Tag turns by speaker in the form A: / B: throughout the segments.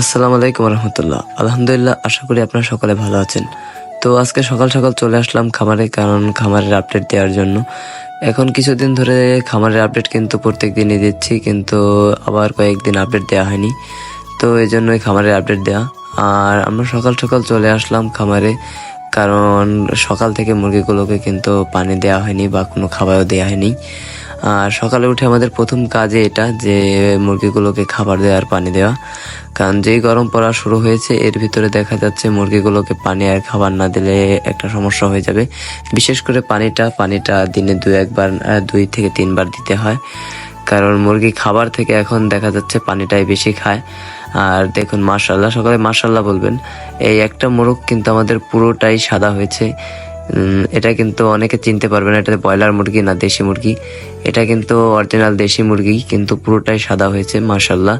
A: আসসালামু আলাইকুম রহমতুল্লাহ। আলহামদুলিল্লাহ, আশা করি আপনারা সকলে ভালো আছেন। তো আজকে সকাল সকাল চলে আসলাম খামারে, কারণ খামারের আপডেট দেওয়ার জন্য। এখন কিছুদিন ধরে খামারের আপডেট কিন্তু প্রত্যেক দিনই দিচ্ছি, কিন্তু আবার কয়েকদিন আপডেট দেওয়া হয়নি। তো এই জন্যই খামারের আপডেট দেওয়া। আর আমরা সকাল সকাল চলে আসলাম খামারে, কারণ সকাল থেকে মুরগিগুলোকে কিন্তু পানি দেওয়া হয়নি বা কোনো খাবারও দেওয়া হয়নি। আর সকালে উঠে আমাদের প্রথম কাজে এটা, যে মুরগিগুলোকে খাবার দেওয়া আর পানি দেওয়া। কারণ যেই গরম পড়া শুরু হয়েছে, এর ভিতরে দেখা যাচ্ছে মুরগিগুলোকে পানি আর খাবার না দিলে একটা সমস্যা হয়ে যাবে। বিশেষ করে পানিটা পানিটা দিনে দু একবার দুই থেকে তিনবার দিতে হয়। কারণ মুরগি খাবার থেকে এখন দেখা যাচ্ছে পানিটাই বেশি খায়। আর দেখুন মার্শাল্লাহ সকালে মার্শাল্লাহ বলবেন, এই একটা মোরগ কিন্তু আমাদের পুরোটাই সাদা হয়েছে। এটা কিন্তু অনেকে চিনতে পারবে না এটা ব্রয়লার মুরগি না দেশি মুরগি। এটা কিন্তু অরিজিনাল দেশি মুরগি, কিন্তু পুরোটাই সাদা হয়েছে মার্শাল্লাহ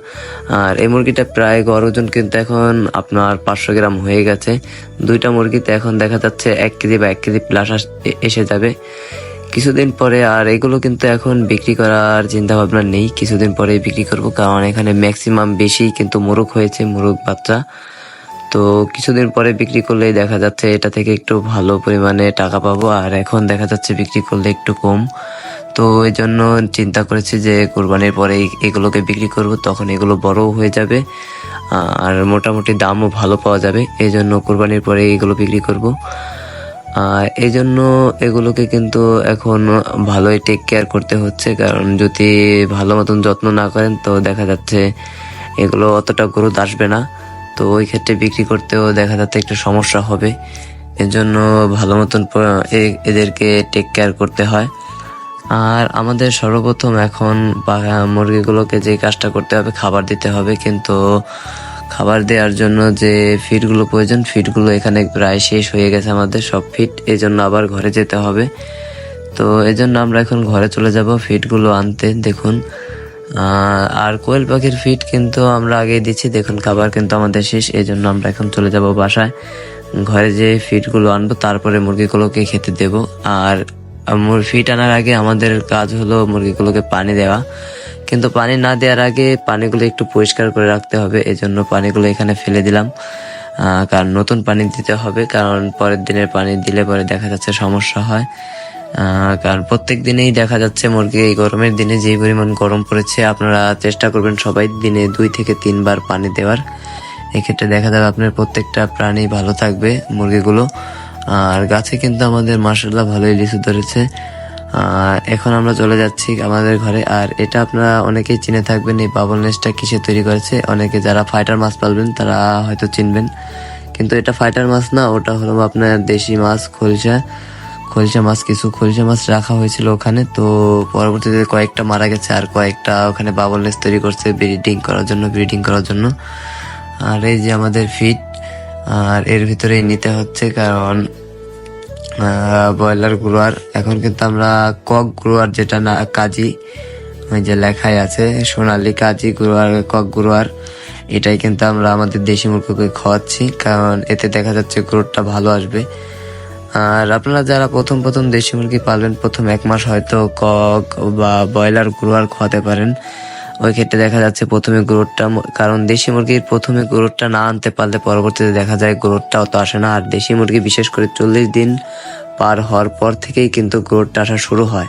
A: আর এই মুরগিটা প্রায় গড় ওজন কিন্তু এখন আপনার পাঁচশো গ্রাম হয়ে গেছে। দুইটা মুরগিতে এখন দেখা যাচ্ছে এক কেজি বা এক কেজি প্লাস এসে যাবে। কিছুদিন পরে আর এগুলো কিন্তু এখন বিক্রি করার চিন্তা ভাবনা নেই। কিছুদিন পরে বিক্রি করব, কারণ এখানে ম্যাক্সিমাম বেশি কিন্তু মোরগ হয়েছে, মোরগ বাচ্চা। তো কিছুদিন পরে বিক্রি করলে দেখা যাচ্ছে এটা থেকে একটু ভালো পরিমাণে টাকা পাবো, আর এখন দেখা যাচ্ছে বিক্রি করলে একটু কম। তো এই জন্য চিন্তা করেছি যে কোরবানির পরে এগুলোকে বিক্রি করব, তখন এগুলো বড়ও হয়ে যাবে আর মোটামুটি দামও ভালো পাওয়া যাবে, এই জন্য কোরবানির পরে এগুলো বিক্রি করব। আর এই জন্য এগুলোকে কিন্তু এখন ভালোই টেক কেয়ার করতে হচ্ছে, কারণ যদি ভালো মতন যত্ন না করেন তো দেখা যাচ্ছে এগুলো অতটা গ্রোথ আসবে না। তো ওই ক্ষেত্রে বিক্রি করতেও দেখা যাচ্ছে একটু সমস্যা হবে। এর জন্য ভালো মতন এদেরকে টেক কেয়ার করতে হয়। আর আমাদের সর্বপ্রথম এখন মুরগিগুলোকে যে কাজটা করতে হবে, খাবার দিতে হবে। কিন্তু খাবার দেওয়ার জন্য যে ফিডগুলো প্রয়োজন ফিডগুলো এখানে প্রায় শেষ হয়ে গেছে আমাদের। সব ফিট এই জন্য আবার ঘরে যেতে হবে। তো এই জন্য আমরা এখন ঘরে চলে যাব ফিডগুলো আনতে। দেখুন আর কোয়েল পাখির ফিড কিন্তু আমরা আগে দিচ্ছি। দেখুন, খাবার কিন্তু আমাদের শেষ এই জন্য আমরা এখন চলে যাব বাসায়। ঘরে যে ফিডগুলো আনব, তারপরে মুরগিগুলোকে খেতে দেব। আর ফিট আনার আগে আমাদের কাজ হলো মুরগিগুলোকে পানি দেওয়া। কিন্তু পানি না দেওয়ার আগে পানিগুলো একটু পরিষ্কার করে রাখতে হবে। এই জন্য পানিগুলো এখানে ফেলে দিলাম। কারণ নতুন পানি দিতে হবে, কারণ পরের দিনের পানি দিলে পরে দেখা যাচ্ছে সমস্যা হয়। কারণ প্রত্যেক দিনেই দেখা যাচ্ছে মুরগি এই গরমের দিনে যে পরিমাণ গরম পড়েছে, আপনারা চেষ্টা করবেন সবাই দিনে দুই থেকে তিনবার পানি দেওয়ার। এক্ষেত্রে দেখা যাবে আপনার প্রত্যেকটা প্রাণী ভালো থাকবে মুরগিগুলো। আর গাছে কিন্তু আমাদের মার্শাল্লাহ ভালোই লিচু ধরেছে। এখন আমরা চলে যাচ্ছি আমাদের ঘরে। আর এটা আপনারা অনেকেই চিনে থাকবেন, এই বাবল নেসটা কিসে তৈরি করেছে? অনেকে যারা ফাইটার মাছ পালবেন, তারা হয়তো চিনবেন। কিন্তু এটা ফাইটার মাছ না, ওটা হলো আপনার দেশি মাছ খলসা খলসা মাছ, কিছু খলসা মাছ রাখা হয়েছিল ওখানে। তো পরবর্তীতে কয়েকটা মারা গেছে আর কয়েকটা ওখানে বাবল নেস তৈরি করছে ব্রিডিং করার জন্য ব্রিডিং করার জন্য। আর এই যে আমাদের ফিট আর এর ভিতরেই নিতে হচ্ছে কারণ ব্রয়লার গ্রোয়ার এখন কিন্তু আমরা কক গ্রোয়ার যেটা না, কাজী, ওই যে লেখাই আছে, Sonali Kazi grower cock grower এটাই কিন্তু আমরা আমাদের দেশি মুরগিকে খাওয়াচ্ছি, কারণ এতে দেখা যাচ্ছে গ্রোথটা ভালো আসবে। আর আপনারা যারা প্রথম প্রথম দেশি মুরগি পালবেন, প্রথম এক মাস হয়তো কক বা ব্রয়লার গ্রোয়ার খাওয়াতে পারেন। ওই ক্ষেত্রে দেখা যাচ্ছে প্রথমে গ্রোথটা কারণ দেশি মুরগির প্রথমে গ্রোথটা না আনতে পারলে পরবর্তীতে দেখা যায় গ্রোথটা অত আসে না। আর দেশি মুরগি বিশেষ করে চল্লিশ দিন পার হওয়ার পর থেকেই কিন্তু গ্রোথটা আসা শুরু হয়।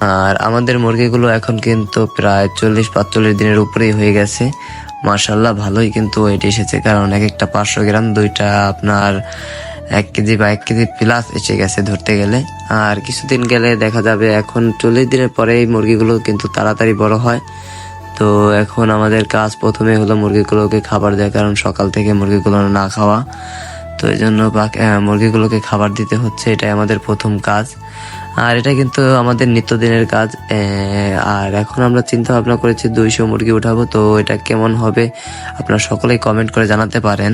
A: আর আমাদের মুরগিগুলো এখন কিন্তু প্রায় চল্লিশ পাঁচচল্লিশ দিনের উপরেই হয়ে গেছে। মার্শাল্লাহ ভালোই কিন্তু ওয়েট এসেছে। কারণ এক একটা পাঁচশো গ্রাম, দুইটা আপনার এক কেজি বা এক কেজি প্লাস এসে গেছে ধরতে গেলে। আর কিছুদিন গেলে দেখা যাবে এখন চল্লিশ দিনের পরে এই মুরগিগুলো কিন্তু তাড়াতাড়ি বড় হয়। তো এখন আমাদের কাজ প্রথমে হলো মুরগিগুলোকে খাবার দেয় কারণ সকাল থেকে মুরগিগুলো না খাওয়া। তো এই জন্য মুরগিগুলোকে খাবার দিতে হচ্ছে, এটাই আমাদের প্রথম কাজ। আর এটা কিন্তু আমাদের নিত্যদিনের কাজ। আর এখন আমরা চিন্তা ভাবনা করেছি দুইশো মুরগি উঠাবো, তো এটা কেমন হবে আপনারা সকলেই কমেন্ট করে জানাতে পারেন।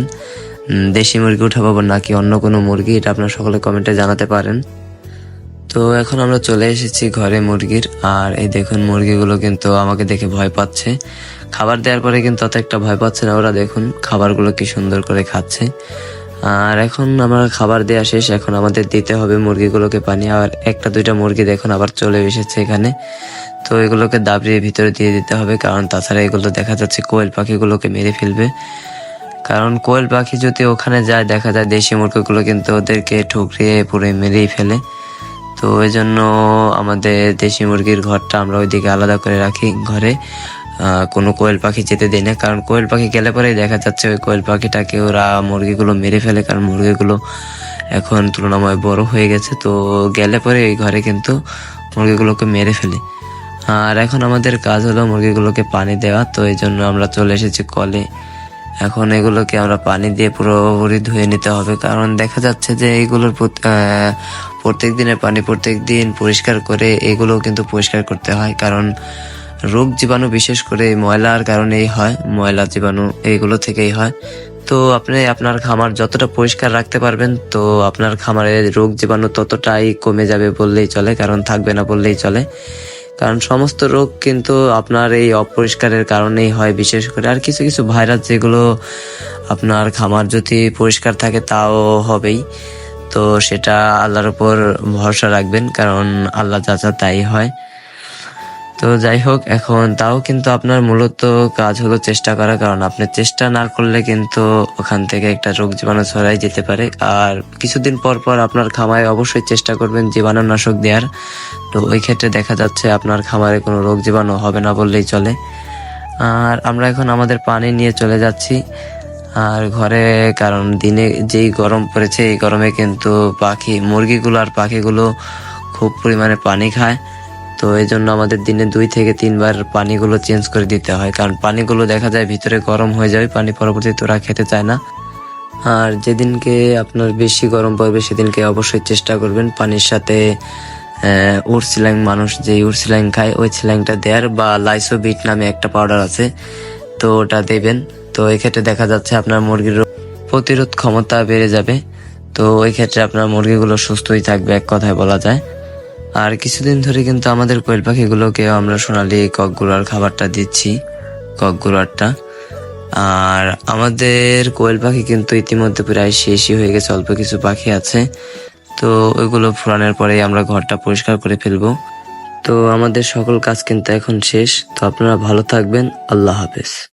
A: দেশি মুরগি উঠাবো নাকি অন্য কোনো মুরগি, এটা আপনারা সকলে কমেন্টে জানাতে পারেন। তো এখন আমরা চলে এসেছি ঘরে মুরগির, আর এই দেখুন মুরগিগুলো কিন্তু আমাকে দেখে ভয় পাচ্ছে। খাবার দেওয়ার পরে কিন্তু অত একটা ভয় পাচ্ছে না, ওরা দেখুন খাবারগুলো কি সুন্দর করে খাচ্ছে। আর এখন আমার খাবার দেওয়া শেষ, এখন আমাদের দিতে হবে মুরগিগুলোকে পানি, আর একটা দুইটা মুরগি দেখুন আবার চলে এসেছে এখানে। তো এগুলোকে দাবড়িয়ে ভিতরে দিয়ে দিতে হবে, কারণ তাছাড়া এগুলো দেখা যাচ্ছে কোয়েল পাখিগুলোকে মেরে ফেলবে। কারণ কোয়েল পাখি যদি ওখানে যায়, দেখা যায় দেশি মুরগিগুলো কিন্তু ওদেরকে ঠুকরিয়ে পুরো মেরেই ফেলে। তো ওই জন্য আমাদের দেশি মুরগির ঘরটা আমরা ওইদিকে আলাদা করে রাখি ঘরে। কোনো কোয়েল পাখি যেতে দিই না। কারণ কোয়েল পাখি গেলে পরেই দেখা যাচ্ছে ওই কোয়েল পাখিটাকে ওরা মুরগিগুলো মেরে ফেলে। কারণ মুরগিগুলো এখন তুলনাময় বড় হয়ে গেছে। তো গেলে পরে এই ঘরে কিন্তু মুরগিগুলোকে মেরে ফেলে। আর এখন আমাদের কাজ হলো মুরগিগুলোকে পানি দেওয়া। তো এই জন্য আমরা চলে এসেছি কলে। এখন এগুলোকে আমরা পানি দিয়ে পুরোপুরি ধুয়ে নিতে হবে। কারণ দেখা যাচ্ছে যে এইগুলোর প্রত্যেক দিনের পানি প্রত্যেক দিন পরিষ্কার করে এগুলো কিন্তু পরিষ্কার করতে হয়। কারণ রোগ জীবাণু বিশেষ করে ময়লার কারণেই হয়, ময়লা জীবাণু এইগুলো থেকেই হয়। তো আপনি আপনার খামার যতটা পরিষ্কার রাখতে পারবেন, তো আপনার খামারে রোগ জীবাণু ততটাই কমে যাবে বললেই চলে, কারণ থাকবে না বললেই চলে। কারণ সমস্ত রোগ কিন্তু আপনার এই অপরিষ্কারের কারণেই হয়, বিশেষ করে আর কিছু কিছু ভাইরাস যেগুলো আপনার খামার যদি পরিষ্কার থাকে তাও হবেই। তো সেটা আল্লাহর উপর ভরসা রাখবেন, কারণ আল্লাহ যা তাই হয়। তো যাই হোক, এখন তাও কিন্তু আপনার মূলত কাজ হলো চেষ্টা করা, কারণ আপনি চেষ্টা না করলে কিন্তু ওখান থেকে একটা রোগ জীবাণু ছড়াই যেতে পারে। আর কিছুদিন পর পর আপনার খামারে অবশ্যই চেষ্টা করবেন জীবাণুনাশক দেওয়ার। তো ওই ক্ষেত্রে দেখা যাচ্ছে আপনার খামারে কোনো রোগ জীবাণু হবে না বললেই চলে। আর আমরা এখন আমাদের পানি নিয়ে চলে যাচ্ছি। আর ঘরে কারণ দিনে যেই গরম পড়েছে, এই গরমে কিন্তু পাখি, মুরগিগুলো আর পাখিগুলো খুব পরিমাণে পানি খায়। তো এই জন্য আমাদের দিনে দুই থেকে তিনবার পানিগুলো চেঞ্জ করে দিতে হয়। কারণ পানিগুলো দেখা যায় ভিতরে গরম হয়ে যাবে, পানি পরবর্তীতে ওরা খেতে চায় না। আর যেদিনকে আপনার বেশি গরম পড়বে, সেদিনকে অবশ্যই চেষ্টা করবেন পানির সাথে উড়সিলাং মানুষ যে উড়সিলাং খায়, ওই সিলাংটা দেয়ার বা লাইসোবিট নামে একটা পাউডার আছে, তো ওটা দেবেন। তো এই ক্ষেত্রে দেখা যাচ্ছে আপনার মুরগির প্রতিরোধ ক্ষমতা বেড়ে যাবে। তো ওই ক্ষেত্রে আপনার মুরগিগুলো সুস্থই থাকবে, এক কথায় বলা যায়। আর কিছুদিন ধরে কিন্তু আমাদের কোয়েল পাখিগুলোকে আমরা সোনালি ককগুলার খাবারটা দিচ্ছি ককগুলারটা আর আমাদের কোয়েল পাখি কিন্তু ইতিমধ্যে প্রায় শেষই হয়ে গেছে, অল্প কিছু পাখি আছে। তো ওইগুলো ফুরানোর পরেই আমরা ঘরটা পরিষ্কার করে ফেলব। তো আমাদের সকল কাজ কিন্তু এখন শেষ। তো আপনারা ভালো থাকবেন। আল্লাহ হাফেজ।